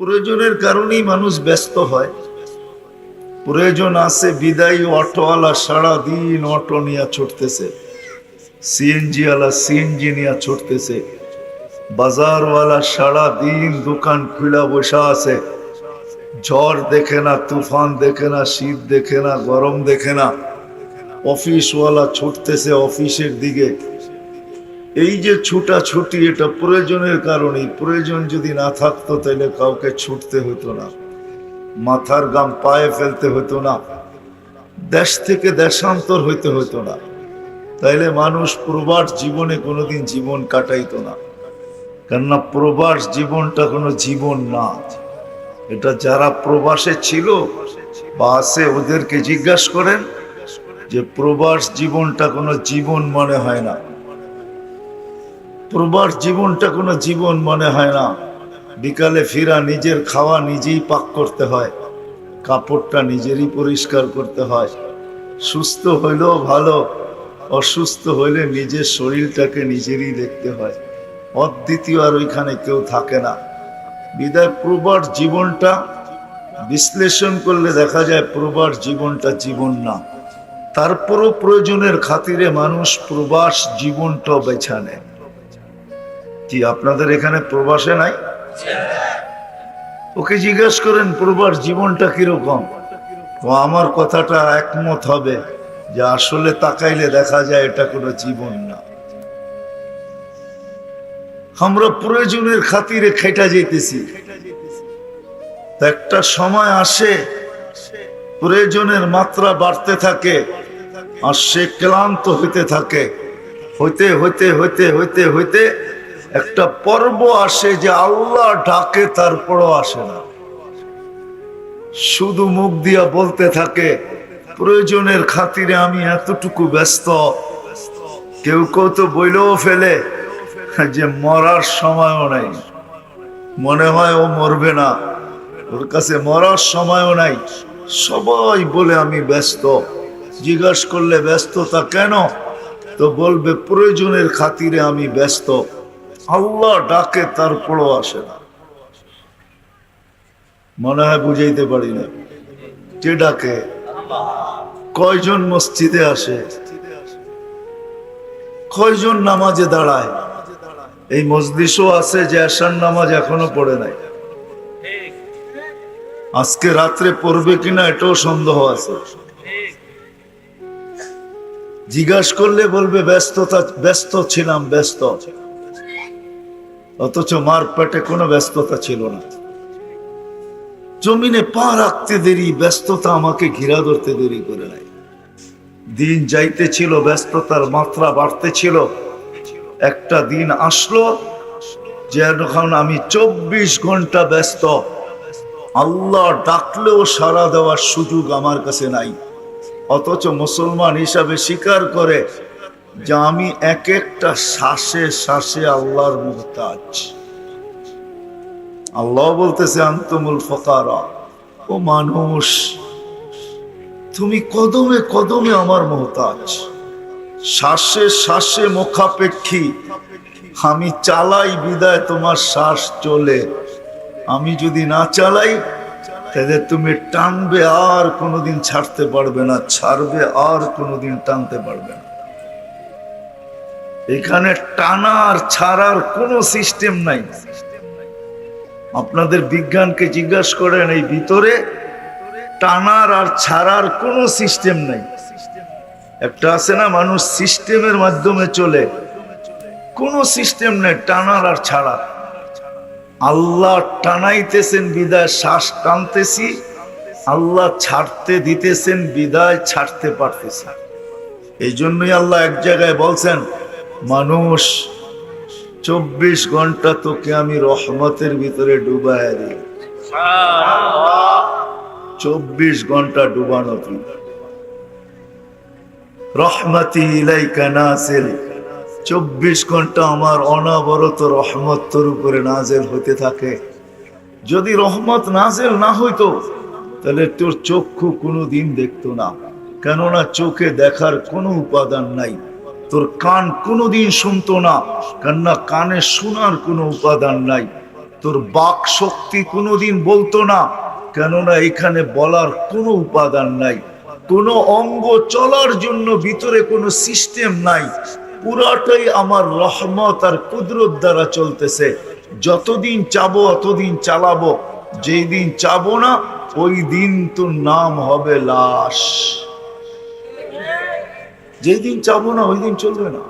প্রয়োজনের কারণেই মানুষ ব্যস্ত হয়। প্রয়োজন আছে বিদায়ী অটোওয়ালা সারা দিন অটো নিয়ে ছুটতেছে, সিএনজি ওয়ালা সিএনজি নিয়ে ছুটতেছে, বাজারওয়ালা সারা দিন দোকান খুলা বসা আছে। ঝড় দেখে না, তুফান দেখে না, শীত দেখে না, গরম দেখে না। অফিসওয়ালা ছুটতেছে অফিসের দিকে। এই যে ছুটা ছুটি এটা প্রয়োজনের কারণেই। প্রয়োজন যদি না থাকতো, তাহলে কাউকে ছুটতে হতো না। মাথার গাম পায়ে ফেলতে হতো না। দেশ থেকে দেশান্তর হইতে হতো না। তাইলে মানুষ প্রবাস জীবনে কোনোদিন জীবন কাটাইতো না। কেননা প্রবাস জীবনটা কোনো জীবন না। এটা যারা প্রবাসে ছিল বা আছে, ওদেরকে জিজ্ঞাসা করেন যে প্রবাস জীবনটা কোনো জীবন মনে হয় না। প্রবাস জীবনটা কোনো জীবন মনে হয় না। বিকালে ফিরা নিজের খাওয়া নিজেই পাক করতে হয়। কাপড়টা নিজেরই পরিষ্কার করতে হয়। সুস্থ হইলেও ভালো, অসুস্থ হইলে নিজের শরীরটাকে নিজেরই দেখতে হয়। অদ্বিতীয় আর ওইখানে কেউ থাকে না। বিদায় প্রবার জীবনটা বিশ্লেষণ করলে দেখা যায় প্রবার জীবনটা জীবন না। তারপরও প্রয়োজনের খাতিরে মানুষ প্রবাস জীবনটা বেছা নেয়। কি আপনাদের এখানে প্রবাসে নাই? ওকে জিজ্ঞেস করেন, প্রবাস জীবনটা কীরকম? ও, আমার কথাটা একমত হবে যে আসলে তাকাইলে দেখা যায় এটা কোনো জীবন না। আমরা প্রয়োজনের খাতিরে খেটা যেতেছি। একটা সময় আসে, প্রয়োজনের মাত্রা বাড়তে থাকে আর সে ক্লান্ত হইতে থাকে। হইতে হইতে হইতে হইতে হইতে একটা পর্ব আসে যে আল্লাহ ডাকে, তারপরও আসে না। শুধু মুখ দিয়া বলতে থাকে, প্রয়োজনের খাতিরে আমি এতটুকু ব্যস্ত। কেউ কেউ তো বইলেও ফেলে যে মরার সময়ও নাই। মনে হয় ও মরবে না। ওর কাছে মরার সময়ও নাই। সবাই বলে আমি ব্যস্ত। জিজ্ঞাস করলে ব্যস্ততা কেন? তো বলবে, প্রয়োজনের খাতিরে আমি ব্যস্ত। আল্লাহ ডাকে তারপরও আসে না। মনে হয় বুঝাইতে পারি না। কে ডাকে? কয়জন মসজিদে আসে? কয়জন নামাজে দাঁড়ায়? এই মসজিদও আছে যে আসার নামাজ এখনও পড়ে নাই। আজকে রাত্রে পড়বে কিনা এটাও সন্দেহ আছে। জিজ্ঞাস করলে বলবে, ব্যস্ততা, ব্যস্ত ছিলাম, ব্যস্ত। অথচ মার পেটে কোনো ব্যস্ততা ছিল না। জমিনে পা রাখতে দেরি, ব্যস্ততা আমাকে ঘিরা ধরতে দেরি করে নাই। দিন যাইতে ছিল ব্যস্ততার মাত্রা বাড়তে ছিল একটা দিন আসলো যে এখন আমি চব্বিশ ঘণ্টা ব্যস্ত। আল্লাহ ডাকলেও সারা দেওয়ার সুযোগ আমার কাছে নাই। অথচ মুসলমান হিসাবে স্বীকার করে যে আমি এক একটা শ্বাসে শ্বাসে আল্লাহর মুহতাজ। আল্লাহ বলতেছে, আন্তমুল ফকারা, ও মানুষ, তুমি কদমে কদমে আমার মোহতাজ। শ্বাসে শ্বাসে মুখাপেক্ষী, আমি চালাই বিদায় তোমার শ্বাস চলে। আমি যদি না চালাই, তাহলে তুমি টানবে আর কোনোদিন ছাড়তে পারবে না, ছাড়বে আর কোনোদিন টানতে পারবে না। এখানে টানার, ছাড়ার কোনো সিস্টেম নাই। আপনাদের বিজ্ঞানকে জিজ্ঞাসা করেন, এই ভিতরে টানার আর ছাড়ার কোনো সিস্টেম নাই। একটা আছে না, মানুষ সিস্টেমের মাধ্যমে চলে। কোনো সিস্টেম নেই, টানার আর ছাড়ার। আল্লাহ টানাইতেছেন বিদায়, শ্বাস টানতেছি। আল্লাহ ছাড়তে দিতেছেন, বিদায় ছাড়তে পারতেছি। এই জন্যই আল্লাহ এক জায়গায় বলছেন মানুষ, চব্বিশ ঘণ্টা তোকে আমি রহমতের ভিতরে ডুবাই দিই। চব্বিশ ঘণ্টা ডুবানো তুই। রহমতি ইলাইকা নাসিল চব্বিশ ঘণ্টা আমার অনাবরত রহমত তোর উপরে নাজেল হতে থাকে। যদি রহমত নাজেল না হইতো, তাহলে তোর চক্ষু কোনো দিন দেখতো না। কেননা চোখে দেখার কোনো উপাদান নাই। তোর কান কোনোদিন শুনতো না, কেননা কানে শোনার কোনো উপাদান নাই। তোর বাক শক্তি কোনোদিন বলতো না, কেননা এখানে বলার কোনো উপাদান নাই। কোনো অঙ্গ চলার জন্য ভিতরে কোনো সিস্টেম নাই। পুরাটাই আমার রহমত আর কুদরত দ্বারা চলতেছে। যতদিন চাবো, অতদিন চালাবো। যেই দিন চাবো না, ওই দিন তোর নাম হবে লাশ। যেই দিন চাবো না ওই দিন চলবে না।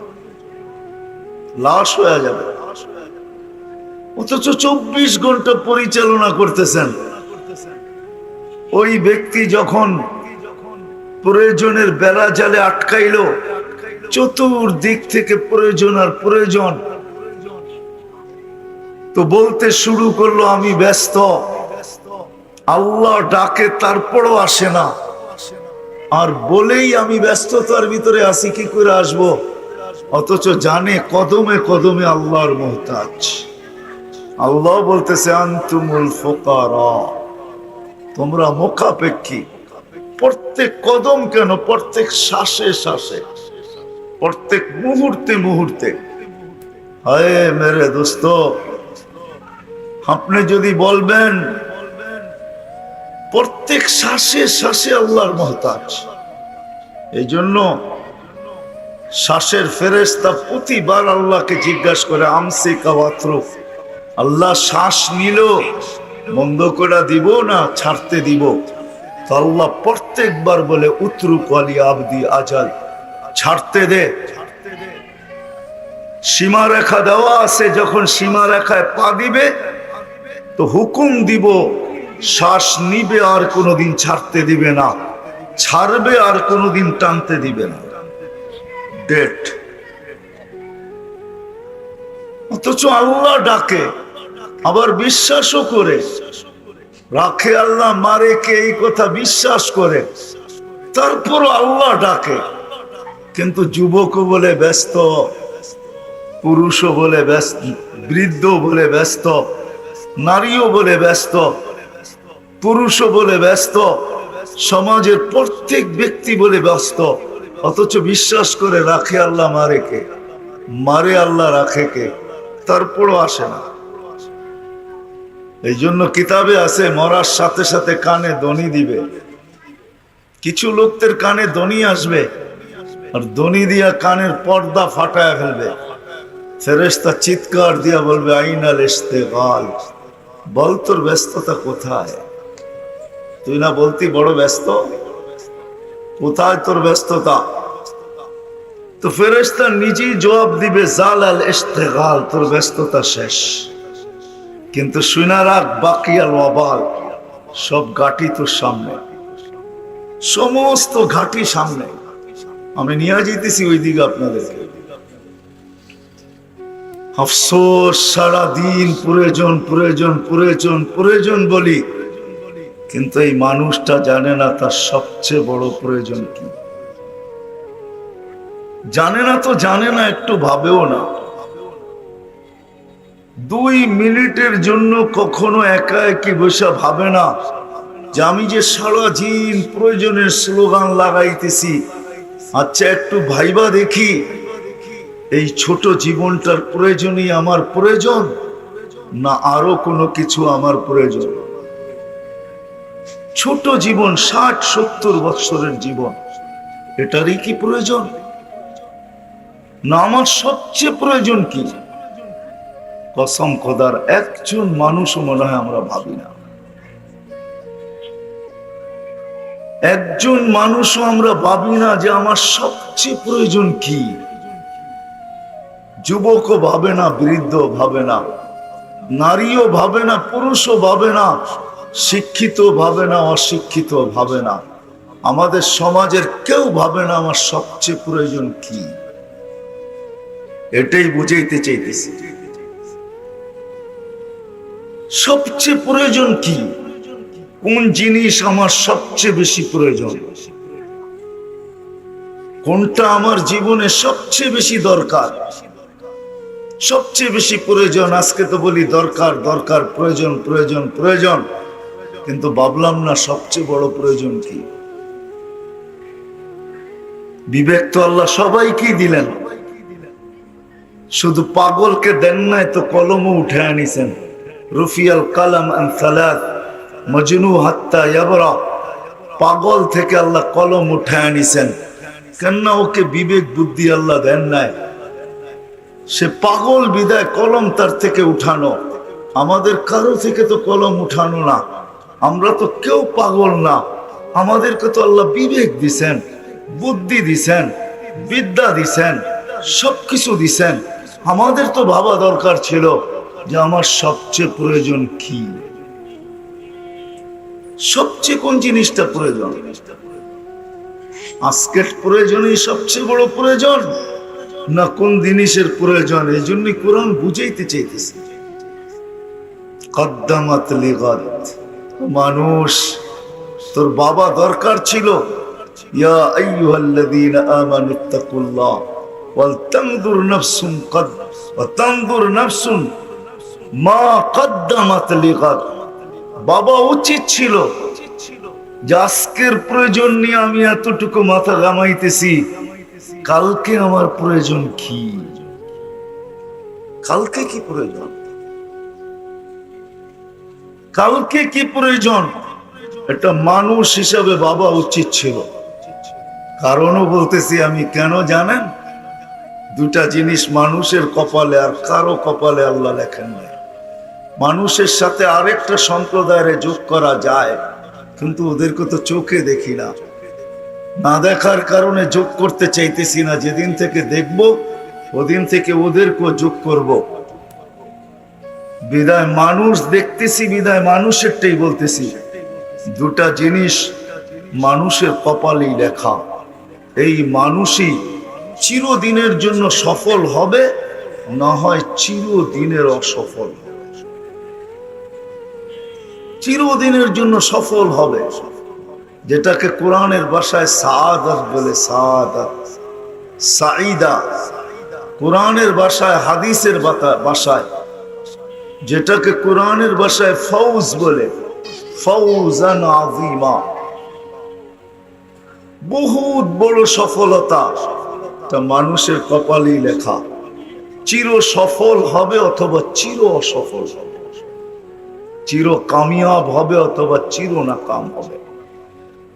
লাশ হয়ে যাবে। অথচ চব্বিশ ঘণ্টা পরিচালনা করতেছেন। ওই ব্যক্তি যখন প্রয়োজনের বেলা জালে আটকাইল, চতুর্দিক থেকে প্রয়োজন আর প্রয়োজন। তো বলতে শুরু করল, আমি ব্যস্ত। আল্লাহ ডাকে, তারপরও আসে না। আর বলেই আমি ব্যস্ততার ভিতরে আসি কি করে আসব? অথচ জানে কদমে কদমে আল্লাহর মোহতাজ। আল্লাহ বলতেছে, আন্তুমুল ফোকার। তোমরা মুখাপেক্ষী। প্রত্যেক কদম কেন? প্রত্যেক শ্বাসে শ্বাসে। প্রত্যেক মুহূর্তে মুহূর্তে। হায় মেরে দোস্ত, আপনি যদি বলবেন প্রত্যেক শ্বাসে শ্বাসে আল্লাহর মহতাজ। এই জন্য শ্বাসের ফেরেস্তা প্রতিবার আল্লাহকে জিজ্ঞাসা করে, আমসে কাওয়াত্র, আল্লাহ শ্বাস নিল, বন্ধ করে দিব না ছাড়তে দিব? তো আল্লাহ প্রত্যেকবার বলে উত্রু কলি আবদি আজাল, ছাড়তে দে। সীমা রেখা দেওয়া আছে, যখন সীমা রেখায় পা দিবে, তো হুকুম দিব শ্বাস নিবে আর কোনোদিন ছাড়তে দিবে না, ছাড়বে আর কোনোদিন টানতে দিবে না। ডেট অথচ আল্লাহ ডাকে, আবার বিশ্বাসও করে। রাখে আল্লাহ, মারে কে এই কথা বিশ্বাস করে? তারপর আল্লাহ ডাকে। কিন্তু যুবকও বলে ব্যস্ত, পুরুষও বলে ব্যস্ত বৃদ্ধ বলে ব্যস্ত, নারীও বলে ব্যস্ত। পুরুষও বলে ব্যস্ত, সমাজের প্রত্যেক ব্যক্তি বলে ব্যস্ত, অথচ বিশ্বাস করে রাখে আল্লাহ মারে কে? মারে আল্লাহ রাখে কে? তারপরও আসে না। এই জন্য কিতাবে আছে, মরার সাথে সাথে কানে দনি দিবে। কিছু লোকদের কানে দনি আসবে, আর দনি দিয়া কানের পর্দা ফাটায় ফেলবে। ফেরেস্তা চিৎকার দিয়া বলবে, আইনাল ইস্তেগাল, বল তোর ব্যস্ততা কোথায়? তুই না বলতি বড় ব্যস্ত? কোথায় তোর ব্যস্ততা? তো ফেরেস্তা নিজেই জবাব দিবে, জাল আল ইস্তেগাল তোর ব্যস্ততা শেষ। কিন্তু শুনা রাখ, বাকি আল ওয়াবাল সব ঘাটি তোর সামনে। সমস্ত ঘাটি সামনে। আমি নিয়ে যেতেছি ওই দিকে আপনাদেরকে। আফসোস, সারাদিন প্রয়োজন প্রয়োজন প্রয়োজন প্রয়োজন বলি কিন্তু এই মানুষটা জানে না তার সবচেয়ে বড় প্রয়োজন কি। জানে না তো জানে না, একটু ভাবেও না। দুই মিনিটের জন্য কখনো একা একই বসে ভাবে না যে আমি যে সারা দিন প্রয়োজনের স্লোগান লাগাইতেছি। আচ্ছা একটু ভাইবা দেখি, এই ছোট জীবনটার প্রয়োজনই আমার প্রয়োজন না আরও কোনো কিছু আমার প্রয়োজন? ছোট জীবন, ষাট, সত্তর বৎসরের জীবন, এটারই কি প্রয়োজন? না, আমার সবচেয়ে প্রয়োজন কি? কসম খোদার, একজন মানুষও মনে হয় আমরা ভাবি না। একজন মানুষও আমরা ভাবি না যে আমার সবচেয়ে প্রয়োজন কি? যুবকও ভাবে না বৃদ্ধ ভাবে না, নারীও ভাবে না, পুরুষও ভাবে না শিক্ষিত ভাবে না অশিক্ষিত ভাবে না। আমাদের সমাজের কেউ ভাবে না আমার সবচেয়ে প্রয়োজন কি। এটাই বুঝাইতে চাইতেছি। সবচেয়ে প্রয়োজন কি? কোন জিনিস আমার সবচেয়ে বেশি প্রয়োজন? কোনটা আমার জীবনে সবচেয়ে বেশি দরকার? সবচেয়ে বেশি প্রয়োজন, আজকে তো বলি দরকার দরকার, প্রয়োজন প্রয়োজন প্রয়োজন। কিন্তু ভাবলাম না সবচেয়ে বড় প্রয়োজন কি? বিবেক তো আল্লাহ সবাইকেই দিলেন। শুধু পাগলকে দেন নাই তো কলমও উঠে আনিছেন। রুফিয়াল কালাম মজনু হাত্তা ইয়াবরা। পাগল থেকে আল্লাহ কলম উঠায় আনিছেন। কেননা ওকে বিবেক বুদ্ধি আল্লাহ দেন নাই। সে পাগল বিদায় কলম তার থেকে উঠানো। আমাদের কারও থেকে তো কলম উঠানো না। আমরা তো কেউ পাগল না। আমাদেরকে তো আল্লাহ বিবেক দিছেন, বুদ্ধি দিছেন, বিদ্যা দিছেন, সবকিছু দিছেন। আমাদের তো ভাবা দরকার ছিল যে আমার সবচেয়ে প্রয়োজন কি? সবচেয়ে কোন জিনিসটা প্রয়োজন? আজকের প্রয়োজনই সবচেয়ে বড় প্রয়োজন, না কোন জিনিসের প্রয়োজন? এই জন্যই কোরআন বুঝাইতে চাইতেছে। কদ্দামাত লিগাত মানুষ, তোর বাবা দরকার ছিল। বাবা উচিত ছিল যে আজকের প্রয়োজন নিয়ে আমি এতটুকু মাথা গামাইতেছি কালকে আমার প্রয়োজন কি? কালকে কি প্রয়োজন? কালকে কি প্রয়োজন? একটা মানুষ হিসাবে বাবা উচিত ছিল। কারণও বলতেছি আমি, কেন জানেন? দুটা জিনিস মানুষের কপালে আর কারও কপালে আল্লাহ লেখেন নাই। মানুষের সাথে আরেকটা সম্প্রদায়ের যোগ করা যায়, কিন্তু ওদেরকে তো চোখে দেখি না। না দেখার কারণে যোগ করতে চাইতেছি না, যেদিন থেকে দেখব, ওদিন থেকে ওদেরকেও যোগ করব। বিদায় মানুষ দেখতেছি, বিদায় মানুষেরটাই বলতেছি। দুটা জিনিস মানুষের কপালেই লেখা। এই মানুষই চিরদিনের জন্য সফল হবে, না হয় চিরদিনের অসফল চিরদিনের জন্য সফল হবে, যেটাকে কোরআনের ভাষায় সাদাত বলে সাদাত। সাইদা কোরআনের ভাষায়, হাদিসের ভাষায়। যেটাকে কোরআনের ভাষায় ফৌজ বলে, ফৌজান আজিমা বহুত বড় সফলতা তা মানুষের কপালেই লেখা। চির সফল হবে অথবা চির অসফল হবে। চির কামিয়াব হবে অথবা চির নাকাম হবে।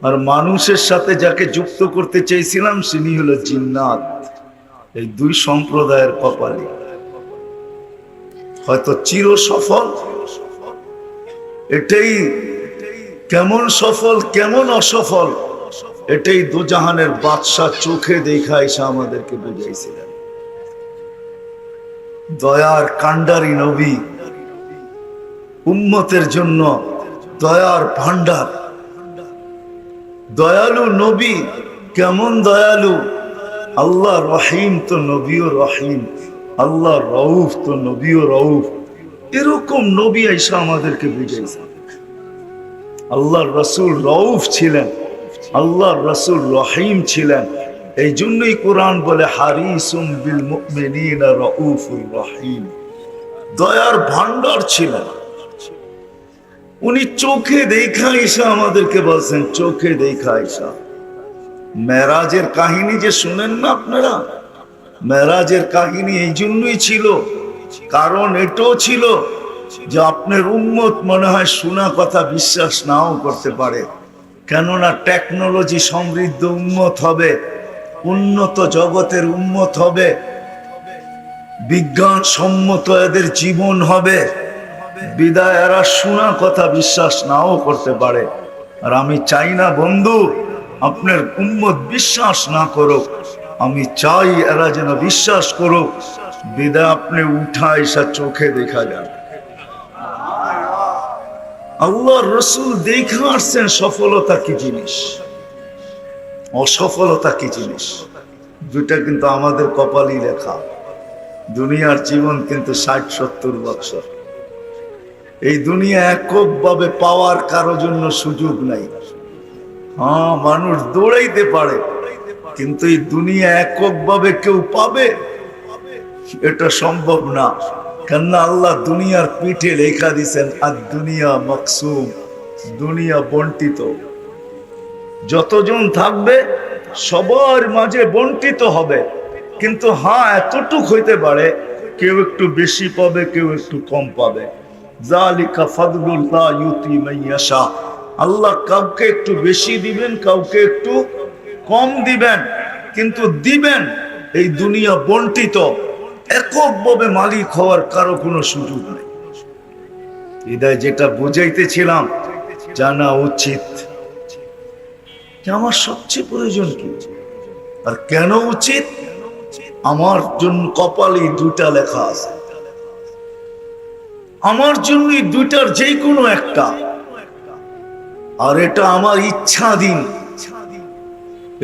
আর মানুষের সাথে যাকে যুক্ত করতে চেয়েছিলাম তিনি হলো জিন্নাত। এই দুই সম্প্রদায়ের কপালে। হয়তো চির সফল এটাই কেমন সফল, কেমন অসফল, এটাই দুজাহানের বাদশাহ চোখে দেখা এসে আমাদেরকে বুঝাইছিলেন। দয়ার কান্ডারি নবী, উম্মতের জন্য দয়ার ভান্ডার দয়ালু নবী, কেমন দয়ালু? আল্লাহ রহিম তো নবীও রহিম। আল্লাহ রউফ তো নবীও রউফ। এরকম নবী আইসা আমাদেরকে বুঝাইছে। আল্লাহ রসুল রউফ ছিলেন। আল্লাহ রসুল রহিম ছিলেন। এই জন্যই কোরআন বলে, হারিসুম বিল মুমিনিনা রউফুর রহিম। দয়ার ভান্ডার ছিলেন। উনি চোখে দেখা ঈশা আমাদেরকে বলছেন, চোখে দেখা ঈশা মেরাজের কাহিনী যে শুনেন না আপনারা? মেরাজের কাহিনী এই জন্যই ছিল, কারণ এটাও ছিল যে আপনার উন্মত মনে হয় শোনা কথা বিশ্বাস নাও করতে পারে। কেননা টেকনোলজি সমৃদ্ধ উন্মত হবে, উন্নত জগতের উন্মত হবে বিজ্ঞান সম্মত এদের জীবন হবে, বিদায় এরা শোনা কথা বিশ্বাস নাও করতে পারে। আর আমি চাই না বন্ধু, আপনার উন্মত বিশ্বাস না করুক আমি চাই এরা যেন বিশ্বাস করুক বিদায় আপনি উঠা এসা চোখে দেখা যান আল্লাহ রসুল দেখে আসছেন সফলতা কি জিনিস? অসফলতা কি জিনিস? দুটা কিন্তু আমাদের কপালই লেখা। দুনিয়ার জীবন কিন্তু ষাট, সত্তর বছর। এই দুনিয়া এককভাবে পাওয়ার কারও জন্য সুযোগ নাই। হ্যাঁ মানুষ দৌড়াইতে পারে। কিন্তু এই দুনিয়া এককভাবে কেউ পাবে? এটা সম্ভব না। কেননা আল্লাহ দুনিয়ার পিঠে লেখা দিছেন আর দুনিয়া মকসুম, দুনিয়া বন্টিত যতজন থাকবে, সবার মাঝে বন্টিত হবে। কিন্তু হ্যাঁ এতটুক হইতে পারে, কেউ একটু বেশি পাবে, কেউ একটু কম পাবে। ইউতি আল্লাহ কাউকে একটু বেশি দিবেন, কাউকে একটু কম দিবেন, কিন্তু দিবেন, এই দুনিয়া বন্টিত, এককভাবে মালিক হওয়ার কারও কোনো সুযোগ নেই। হৃদয় যেটা বুঝাইতেছিলাম, জানা উচিত। আমার সবচেয়ে প্রয়োজন কি? আর কেন উচিত? আমার জন্য কপালে দুইটা লেখা আছে। আমার জন্য দুইটার যে কোনো একটা। আর এটা আমার ইচ্ছাধীন।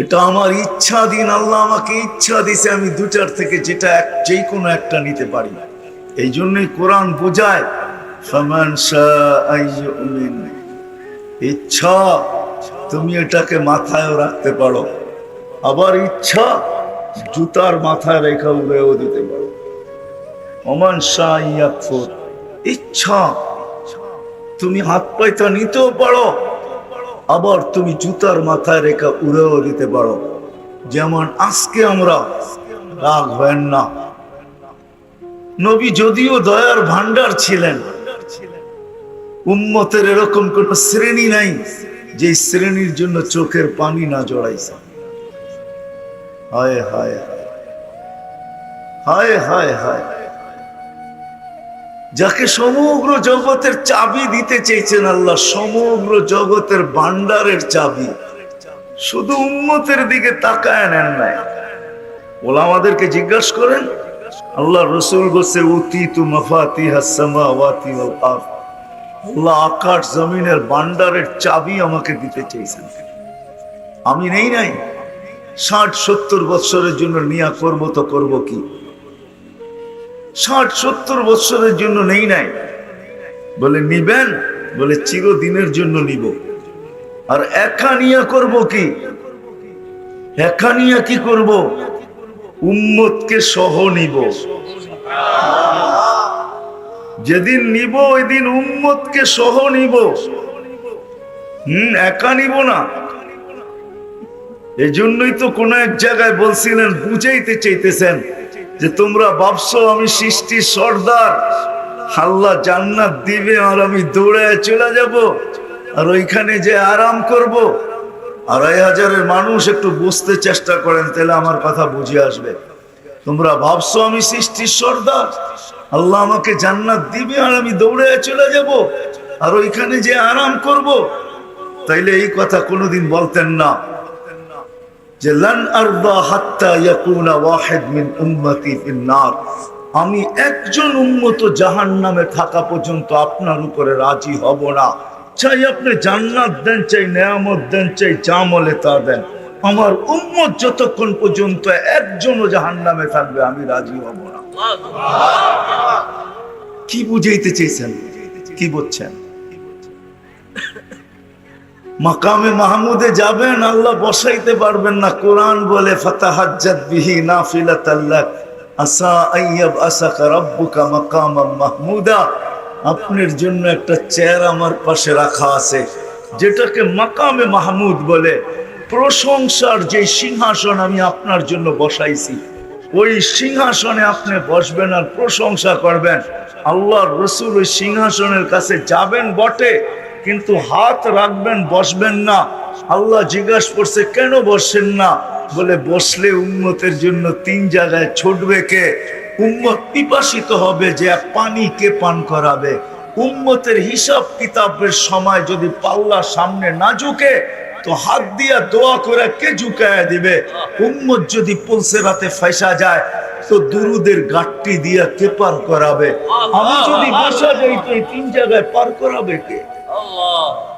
এটা আমার ইচ্ছা দিন, আল্লাহ আমাকে ইচ্ছা দিছে, আমি দুটার থেকে যেটা এক যে কোনো একটা নিতে পারি। এই জন্যই কোরআন বোঝায় ইচ্ছা, তুমি এটাকে মাথায়ও রাখতে পারো। আবার ইচ্ছা, জুতার মাথায় রেখা উড়েও দিতে পারো। অমান শাহ ইচ্ছা, তুমি হাত পাইতা নিতেও পারো আবার তুমি জুতার মাথায় রেখা উড়েও দিতে পারো। যেমন আজকে আমরা রাগ হয় না। নবী যদিও দয়ার ভান্ডার ছিলেন, উম্মতের এরকম কোন শ্রেণি নাই যে শ্রেণির জন্য চোখের পানি না জড়াইছে। হায় হায় হায় হায় হায়। যাকে সমগ্র জগতের চাবি দিতে চেয়েছেন আল্লাহ, সমগ্র জগতের ভান্ডারের চাবি। শুধু উন্মতের দিকে তাকায় নেন নাই। ওলা আমাদেরকে জিজ্ঞাসা করেন আল্লাহ রসুল বসে উতি তু আকাশ জমিনের ভান্ডারের চাবি আমাকে দিতে চেয়েছেন। আমি নেই নাই। ষাট, সত্তর বৎসরের জন্য নিয়া করব তো করব কি? ষাট, সত্তর বৎসরের জন্য নেই নাই। বলে, নিবেন? বলে, চিরদিনের জন্য নিব। আর একা নিয়া করব কি? একা কি করব? উম্মতকে সহ নিব। যেদিন নিব ওই দিন উম্মতকে সহ নিব। হম, একা নিব না। এজন্যই তো কোন এক জায়গায় বলছিলেন, বুঝাইতে চাইতেছেন। যে তোমরা ভাবছ আমি সৃষ্টির সর্দার, আল্লাহ জান্নাত দিবে আর আমি দৌড়ে চলে যাব, আর ওইখানে যে আরাম করব। আড়াই হাজারের মানুষ একটু বুঝতে চেষ্টা করেন, তাহলে আমার কথা বুঝে আসবে। তোমরা ভাবছ আমি সৃষ্টির সর্দার, আল্লাহ আমাকে জান্নাত দিবে আর আমি দৌড়ে চলে যাব, আর ওইখানে যে আরাম করব। তাইলে এই কথা কোনোদিন বলতেন না। যে লান আরদা হাত্তা ইয়াকুনা ওয়াহিদ মিন উম্মতি ফিন নার আমি একজন উম্মত জাহান্নামে থাকা পর্যন্ত আপনার উপরে রাজি হব না। চাই আপনি জান্নাত দেন চাই নেয়ামত দেন চাই জামলে তা দেন। আমার উম্মত যতক্ষণ পর্যন্ত একজনও জাহান্নামে থাকবে আমি রাজি হব না। কি বুঝাইতে চেয়েছেন কি বুঝছেন মাকামে মাহমুদে যাবেন, আল্লাহ বসাইতে পারবেন না। কোরআন বলে নাফিলাতাল্লাক আসা আইয়াব মাকামাম মাহমুদা। আপনার জন্য একটা চেয়ার আমার পাশে রাখা আছে, যেটাকে মাকামে মাহমুদ বলে। প্রশংসার যে সিংহাসন আমি আপনার জন্য বসাইছি, ওই সিংহাসনে আপনি বসবেন আর প্রশংসা করবেন। আল্লাহর রসুল ওই সিংহাসনের কাছে যাবেন বটে। কিন্তু হাত রাখবেন, বসবেন না। আল্লাহ জিজ্ঞাসা করছে, কেন বসেন না? বলে, বসলে উন্মতের জন্য তিন জায়গায় ছুটবে কে? উন্মত পিপাসিত হবে যে পানি কে পান করাবে। উম্মতের হিসাব কিতাবের সময় যদি পাল্লা সামনে না ঝুঁকে তো হাত দিয়া দোয়া করে কে ঝুঁকায় দিবে? উম্মত যদি পুলসে রাতে ফেসা যায়, তো দুরুদের গাঠটি দিয়া কে পার করাবে? আমি যদি বসা যাই তো এই তিন জায়গায় পার করাবে কে? Allah